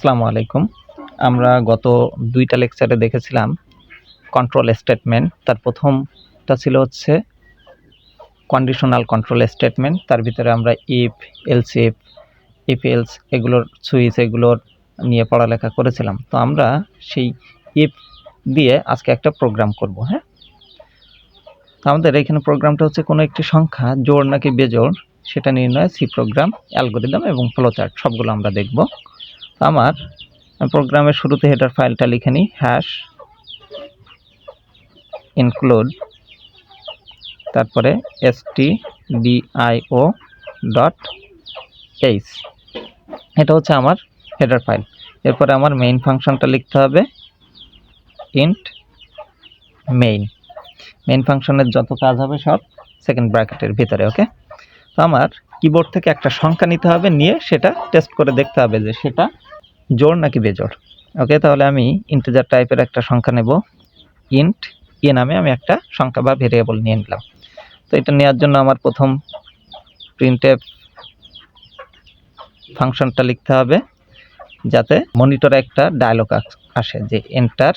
আসসালামু আলাইকুম। আমরা গত দুইটা লেকচারে দেখেছিলাম কন্ট্রোল স্টেটমেন্ট তার প্রথমটা ছিল হচ্ছে কন্ডিশনাল কন্ট্রোল স্টেটমেন্ট তার ভিতরে আমরা if else if if else এগুলোর সুইচ এগুলোর নিয়ে পড়ালেখা করেছিলাম। তো আমরা সেই ইফ দিয়ে আজকে একটা প্রোগ্রাম করব হ্যাঁ? আমাদের এখানে প্রোগ্রামটা হচ্ছে কোনো একটি সংখ্যা, জোড় নাকি বেজোড়, সেটা নির্ণয় সি প্রোগ্রাম অ্যালগোরিদম এবং ফ্লোচার্ট সবগুলো আমরা দেখব। আমার প্রোগ্রামের শুরুতে হেডার ফাইলটা লিখে নিই হ্যাশ ইনক্লুড তারপরে S T DIO dot H এটা হচ্ছে আমার হেডার ফাইল এরপরে আমার মেইন ফাংশনটা লিখতে হবে ইন্ট মেইন মেইন ফাংশনের যত কাজ হবে সব সেকেন্ড ব্র্যাকেটের ভিতরে ওকে তো আমার কিবোর্ড থেকে একটা সংখ্যা নিতে হবে, নিয়ে সেটা টেস্ট করে দেখতে হবে যে সেটা জোড় নাকি বেজোড় ওকে তাহলে আমি ইন্টিজার টাইপের একটা সংখ্যা নেব। ইন্ট এ নামে আমি একটা সংখ্যা বা ভেরিয়েবল নিয়ে নিলাম। তো এটা নেওয়ার জন্য আমার প্রথম প্রিন্টে ফাংশনটা লিখতে হবে, যাতে মনিটরে একটা ডায়লগ আসে যে এন্টার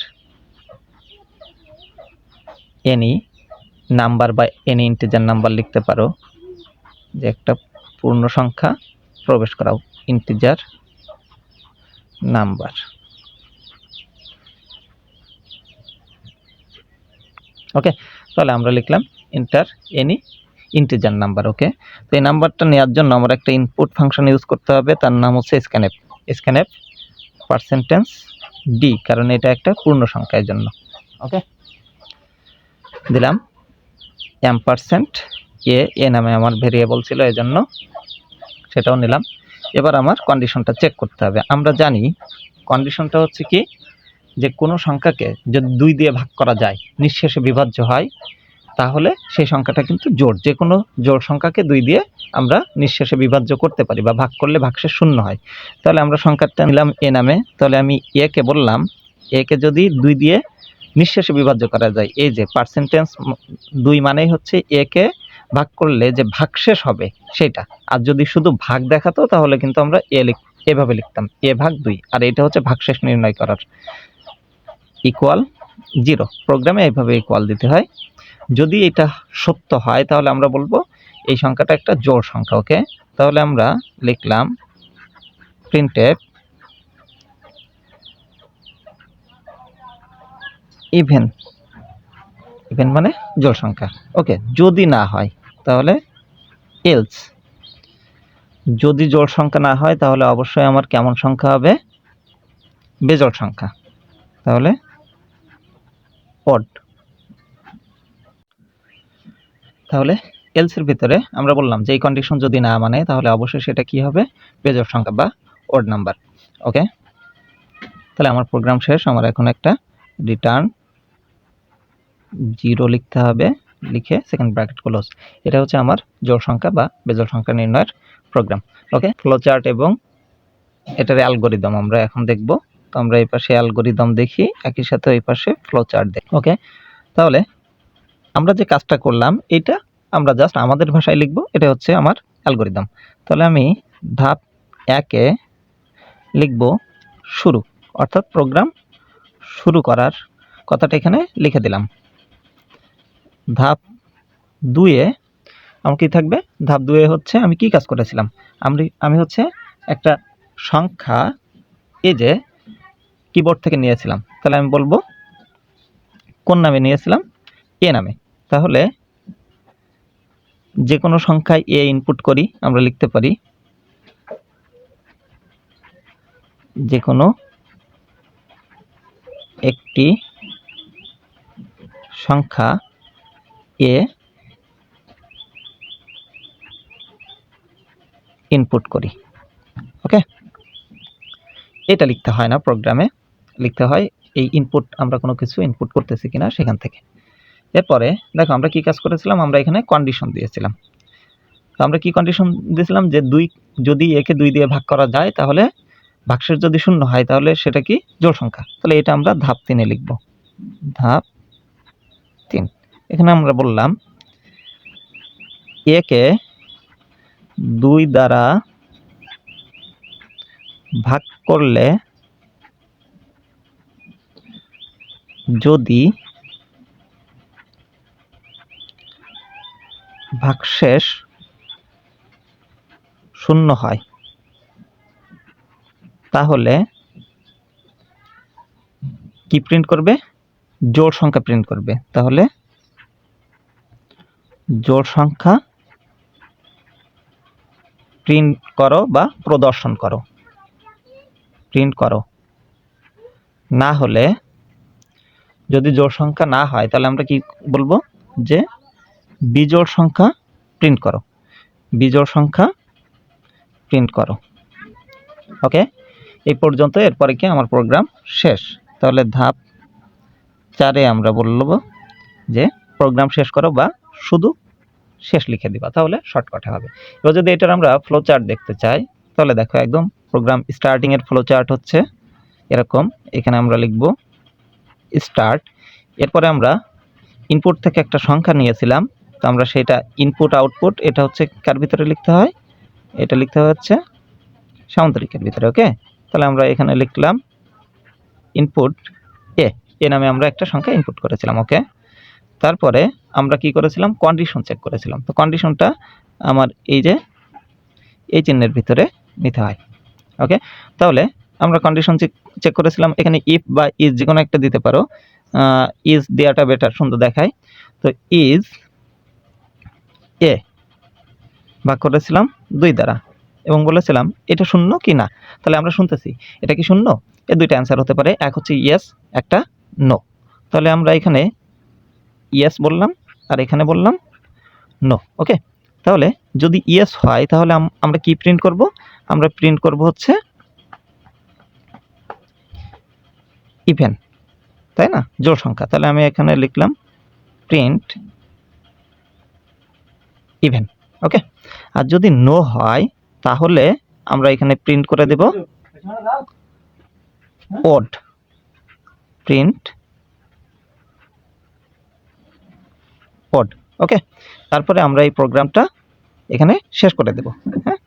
এনি নাম্বার বা এনি ইন্টিজার নাম্বার লিখতে পারো। যে একটা পূর্ণ সংখ্যা প্রবেশ করাও ইন্টিজার নাম্বার। ওকে, তাহলে আমরা লিখলাম enter any integer number okay? তো এই নাম্বারটা নেওয়ার জন্য আমার একটা ইনপুট ফাংশন ইউজ করতে হবে, তার নাম হচ্ছে স্ক্যানএপ স্ক্যানএপ পার্সেন্টেন্স ডি কারণ এটা একটা পূর্ণ সংখ্যার জন্য, ওকে? দিলাম এম পার্সেন্ট এ এ নামে আমার ভেরিয়েবল ছিল এই জন্য সেটাও নিলাম। এবার আমার কন্ডিশনটা চেক করতে হবে। আমরা জানি কন্ডিশনটা হচ্ছে কি যে কোনো সংখ্যাকে যদি দুই দিয়ে ভাগ করা যায়, নিঃশেষে বিভাজ্য হয়, তাহলে সেই সংখ্যাটা কিন্তু জোর যে কোনো জোর সংখ্যাকে দুই দিয়ে আমরা নিঃশেষে বিভাজ্য করতে পারি বা ভাগ করলে ভাগশেষ শূন্য হয়। তাহলে আমরা সংখ্যাটা নিলাম এ নামে। তাহলে আমি একে বললাম একে যদি দুই দিয়ে নিঃশেষে বিভাজ্য করা যায়, এই যে পার্সেন্টেজ দুই মানেই হচ্ছে একে ভাগ করলে যে ভাগশেষ হবে সেটা। আর যদি শুধু ভাগ দেখাতো, তাহলে কিন্তু আমরা এ লিখ, এভাবে লিখতাম, এ ভাগ দুই। আর এটা হচ্ছে ভাগশেষ নির্ণয় করার ইকুয়াল জিরো প্রোগ্রামে এইভাবে ইকুয়াল দিতে হয়। যদি এটা সত্য হয়, তাহলে আমরা বলব এই সংখ্যাটা একটা জোড় সংখ্যা, ওকে? তাহলে আমরা লিখলাম প্রিন্টেড ইভেন ইভেন মানে জোড় সংখ্যা, ওকে? যদি না হয় তাহলে এলস যদি জোড় সংখ্যা না হয়, তাহলে অবশ্যই আমার কেমন সংখ্যা হবে? বেজোড় সংখ্যা। তাহলে অড তাহলে এলসের ভিতরে আমরা বললাম যে, এই কন্ডিশন যদি না মানে তাহলে অবশ্যই সেটা কি হবে? বেজোড় সংখ্যা বা ওড নাম্বার ওকে তাহলে আমার প্রোগ্রাম শেষ। আমার এখন একটা রিটার্ন জিরো লিখতে হবে। লিখে সেকেন্ড ব্র্যাকেট ক্লোজ এটা হচ্ছে আমার জোড় সংখ্যা বা বেজোড় সংখ্যা নির্ণয়ের প্রোগ্রাম ওকে ফ্লো চার্ট এবং এটার অ্যালগোরিদম আমরা এখন দেখব। তো আমরা এই পাশে অ্যালগোরিদম দেখি, একই সাথে এই পাশে ফ্লো চার্ট দেখি। ওকে তাহলে আমরা যে কাজটা করলাম, এটা আমরা জাস্ট আমাদের ভাষায় লিখব, এটা হচ্ছে আমার অ্যালগোরিদম তাহলে আমি ধাপ একে লিখব শুরু। অর্থাৎ প্রোগ্রাম শুরু করার কথাটা এখানে লিখে দিলাম। ধাপ দুয়ে আমার কি থাকবে? ধাপ দুয়ে হচ্ছে আমি কি কাজ করেছিলাম? আমি আমি হচ্ছে একটা সংখ্যা এই যে কিবোর্ড থেকে নিয়েছিলাম। তাহলে আমি বলব কোন নামে নিয়েছিলাম? এ নামে। তাহলে যে কোনো সংখ্যায় এ ইনপুট করি, আমরা লিখতে পারি যে কোনো একটি সংখ্যা এ ইনপুট করি ওকে এটা লিখতে হয় না প্রোগ্রামে লিখতে হয় এই ইনপুট আমরা কোনো কিছু ইনপুট করতেছি কিনা সেখান থেকে। এরপরে দেখো আমরা কি কাজ করেছিলাম? আমরা এখানে কন্ডিশন দিয়েছিলাম। তো আমরা কি কন্ডিশন দিয়েছিলাম? যে দুই, যদি একে দুই দিয়ে ভাগ করা যায় তাহলে ভাগশেষ যদি শূন্য হয় তাহলে সেটা কি? জোড় সংখ্যা। তাহলে এটা আমরা ধাপ তিনে লিখব। ধাপ এখানে আমরা বললাম, একে দুই দ্বারা ভাগ করলে যদি ভাগশেষ শূন্য হয়, তাহলে কি প্রিন্ট করবে? জোড় সংখ্যা প্রিন্ট করবে। তাহলে জোড় সংখ্যা প্রিন্ট করো বা প্রদর্শন করো। প্রিন্ট করো। না হলে যদি জোড় সংখ্যা না হয়, তাহলে আমরা কি বলব? যে বিজোড় সংখ্যা প্রিন্ট করো। বিজোড় সংখ্যা প্রিন্ট করো। ওকে? এই পর্যন্ত এরপরে কি আমার প্রোগ্রাম শেষ? তাহলে ধাপ চারে আমরা বলব যে প্রোগ্রাম শেষ করো বা শুধু শেষ লিখে দিবা, তাহলে শর্টকাটে হবে। এবার যদি এটার আমরা ফ্লো চার্ট দেখতে চাই, তাহলে দেখো একদম প্রোগ্রাম স্টার্টিং এর ফ্লো চার্ট হচ্ছে এরকম। এখানে আমরা লিখব স্টার্ট এরপরে আমরা ইনপুট থেকে একটা সংখ্যা নিয়েছিলাম, তো আমরা সেটা ইনপুট আউটপুট এটা হচ্ছে কার ভিতরে লিখতে হয়? এটা লিখতে হচ্ছে সামন্তরিকের ভিতরে ওকে তাহলে আমরা এখানে লিখলাম ইনপুট এ এ নামে আমরা একটা সংখ্যা ইনপুট করেছিলাম ওকে তারপরে আমরা কি করেছিলাম? কন্ডিশন চেক করেছিলাম। তো কন্ডিশনটা আমার এই যে, এই চিহ্নের ভিতরে নিতে হয়। ওকে তাহলে আমরা কন্ডিশন চেক করেছিলাম। এখানে ইফ বা ইজ যে কোনো একটা দিতে পারো। ইজ দেওয়াটা বেটার সুন্দর দেখায়। তো ইজ এ ভাগ করেছিলাম দুই দ্বারা এবং বলেছিলাম, এটা শূন্য কি না? তাহলে আমরা শুনতেছি, এটা কি শূন্য? এর দুইটা অ্যান্সার হতে পারে। এক হচ্ছে ইয়েস একটা নো তাহলে আমরা এখানে ইয়েস বললাম আর এখানে বললাম নো ওকে? তাহলে যদি ইয়েস হয় তাহলে আমরা কি প্রিন্ট করব? আমরা প্রিন্ট করব হচ্ছে ইভেন তাই না? জোড় সংখ্যা। তাহলে আমি এখানে লিখলাম প্রিন্ট ইভেন ওকে? আর যদি নো হয় তাহলে আমরা এখানে প্রিন্ট করে দেব ওড প্রিন্ট ওড ওকে তারপরে আমরা এই প্রোগ্রামটা এখানে শেষ করে দেব হ্যাঁ?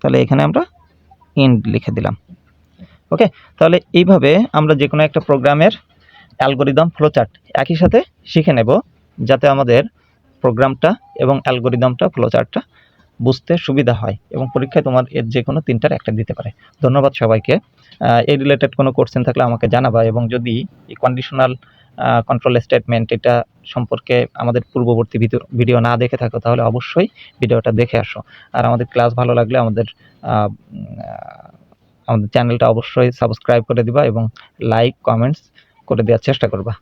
তাহলে এখানে আমরা ইন্ড লিখে দিলাম ওকে তাহলে এইভাবে আমরা যে কোনো একটা প্রোগ্রামের অ্যালগোরিদম ফ্লোচার্ট একই সাথে শিখে নেব, যাতে আমাদের প্রোগ্রামটা এবং অ্যালগোরিদমটা, ফ্লোচার্টটা বুঝতে সুবিধা হয় এবং পরীক্ষায় তোমার এর যে কোনো তিনটার একটা দিতে পারে। ধন্যবাদ সবাইকে। এই রিলেটেড কোনো কোশ্চেন থাকলে আমাকে জানাবা এবং যদি কন্ডিশনাল কন্ট্রোল স্টেটমেন্ট এটা সম্পর্কে আমাদের পূর্ববর্তী ভিডিও না দেখে থাকো তাহলে অবশ্যই ভিডিওটা দেখে আসো। আর আমাদের ক্লাস ভালো লাগলে আমাদের আমাদের চ্যানেলটা অবশ্যই সাবস্ক্রাইব করে দিবা এবং লাইক কমেন্টস করে দেওয়ার চেষ্টা করবা।